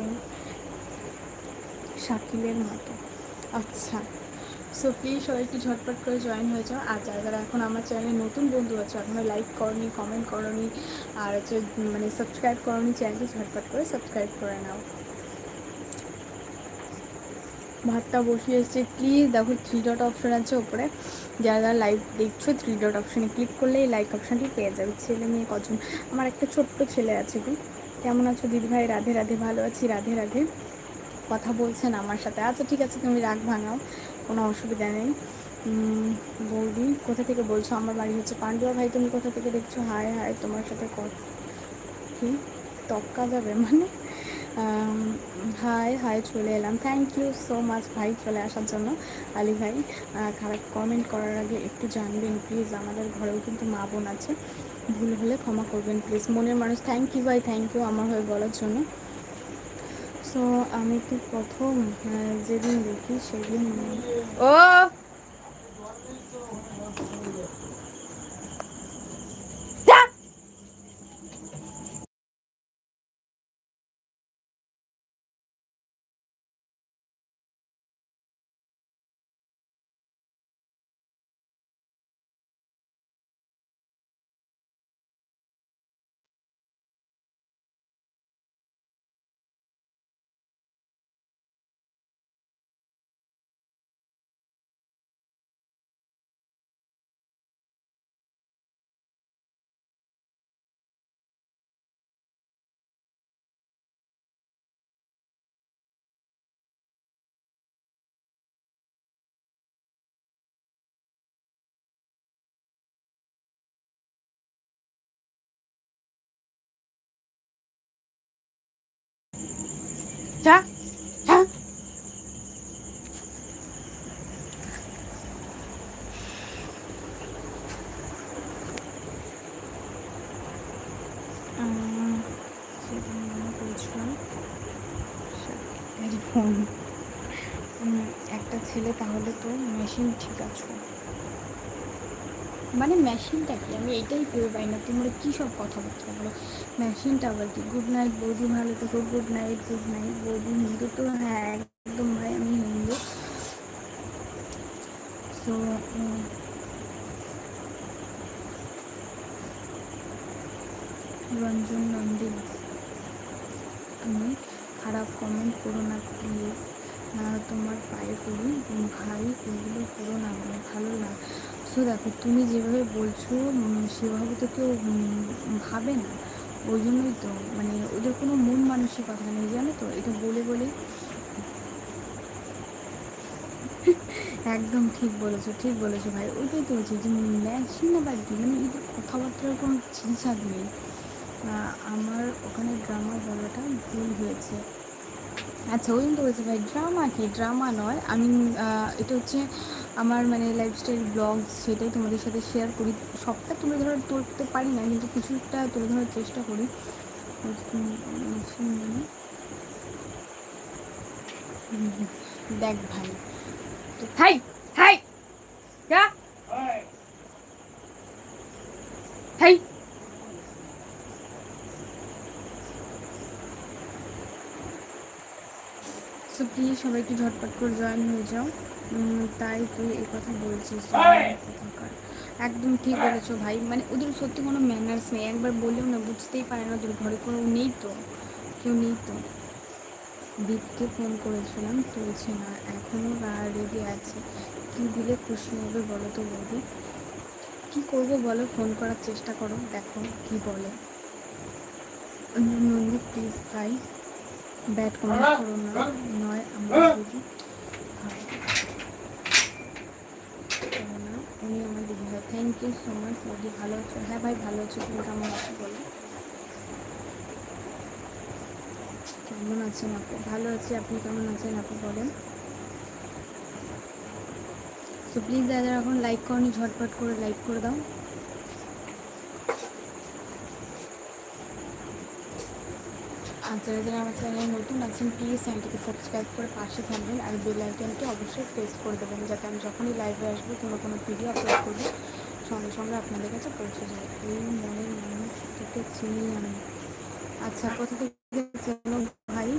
Something শাকিলের মতো। আচ্ছা। So please সবাই একটু ঝটপট করে জয়েন হয়ে যাও। আর যারা যারা এখন আমার চ্যানেলে নতুন বন্ধু আছে এখনও লাইক করনি কমেন্ট করনি, আর হচ্ছে মানে সাবস্ক্রাইব করনি চ্যানেলটি ঝটপট করে সাবস্ক্রাইব করে নাও। ভাতটা বসিয়ে এসেছে। প্লিজ দেখো থ্রি ডট অপশন আছে ওপরে যারা যারা লাইভ দেখছ থ্রি ডট অপশানে ক্লিক করলে এই লাইক অপশানটি পেয়ে যাবে। ছেলে মেয়ে কজন? আমার একটা ছোট্ট ছেলে আছে গো কেমন আছো দিদি ভাই? রাধে রাধে, ভালো আছি, রাধে রাধে। কথা বলছেন আমার সাথে। আচ্ছা ঠিক আছে, তুমি রাগ ভাঙাও, কোনো অসুবিধা নেই। বৌদি, কোথা থেকে বলছো? আমার বাড়ি হচ্ছে পান্ডুয়া। ভাই, তুমি কোথা থেকে দেখছ? হায় হায়, তোমার সাথে কি? তক্কা যাবে মানে? হাই হাই চলে এলাম। থ্যাংক ইউ সো মাচ ভাই চলে আসার জন্য। আলী ভাই খারাপ কমেন্ট করার আগে একটু জানবেন প্লিজ আমাদের ঘরেও কিন্তু মা বোন আছে। ভুল হলে ক্ষমা করবেন প্লিজ মনের মানুষ থ্যাংক ইউ ভাই থ্যাংক ইউ আমার হয়ে বলার জন্য। সো আমি তো প্রথম যেদিন দেখি সেদিন ও যা যা উম, সেদিন মনে করেছিলাম উম, একটা ছেলে তাহলে তো মেশিন ঠিক আছে। মানে মেশিনটা কি? আমি এটাই ভেবে পাই না। তোমরা কী সব কথাবার্তা বলো? মেশিনটা আবার কি? গুড নাইট বৌদি। ভালো থেকো। গুড নাইট গুড নাইট বৌদি। হিন্দু তো হ্যাঁ একদম ভাই আমি হিন্দু। সো রঞ্জন নন্দী। তুমি খারাপ কমেন্ট করো না প্লিজ তোমার পায়ে পড়ি ভাই, এগুলো করো না ভালো না। সো দেখো, তুমি যেভাবে বলছো সেভাবে তো কেউ ভাবে না। ওই জন্যই তো মানে ওদের কোনো মন মানসিকতা নেই, জানো তো? এটা বলে বলে। একদম ঠিক বলেছ ঠিক বলেছ ভাই। ওইটাই তো বলছি যে ম্যাচিং না কি মানে এদের কথাবার্তার কোনো চিন্তা নেই। আমার ওখানে ড্রামা বলাটা ভুল হয়েছে। আচ্ছা ওই তো বলছি ভাই ড্রামা কি? ড্রামা নয়। আমি এটা হচ্ছে আমার মানে লাইফস্টাইল ব্লগ সেটাই তোমাদের সাথে শেয়ার করি। সবটা তুলে ধরার তুলতে পারি না, কিন্তু কিছুটা তুলে ধরার চেষ্টা করি। দেখ ভাই। High high! যা! সো প্লিজ সবাই একটু ঝটপট করে জয়েন হয়ে যাও। তাই তুই এই কথা বলছিস একদম ঠিক বলেছ ভাই। মানে ওদের সত্যি কোনো ম্যানার্স নেই। একবার বললেও না বুঝতেই পারে না ওদের ঘরে কোনো নেই তো কেউ নেই তো। দীপকে ফোন করেছিলাম তুলছে না এখনও রেডি আছে। কী দিলে খুশি হবে বলো তো বৌদি? কী করব বলো? ফোন করার চেষ্টা করো দেখো কি বলে। নন্দী প্লিজ ভাই ব্যাড কমেন্ট করো না নয় আমার না উনি আমার দিদি ভাই থ্যাংক ইউ সো মাচ বৌদি ভালো আছো? হ্যাঁ ভাই ভালো আছো তুমি কেমন আছো বলো? কেমন আছেন আপু? ভালো আছি আপনি কেমন আছেন আপু বলেন? সো প্লিজ দাদা এখন লাইক করনি ঝটপট করে লাইক করে দাও। আর যারা যারা আমার চ্যানেলে নতুন আছেন প্লিজ চ্যানেলটিকে সাবস্ক্রাইব করে পাশে থাকবেন আর বেল আইকনটি অবশ্যই প্রেস করে দেবেন যাতে আমি যখনই লাইভে আসব কোনো কোনো ভিডিও আপলোড করব, সঙ্গে সঙ্গে আপনাদের কাছে পৌঁছে যায়। এই মনের মানুষ চিনি আমি। আচ্ছা কোথা থেকে ভাই?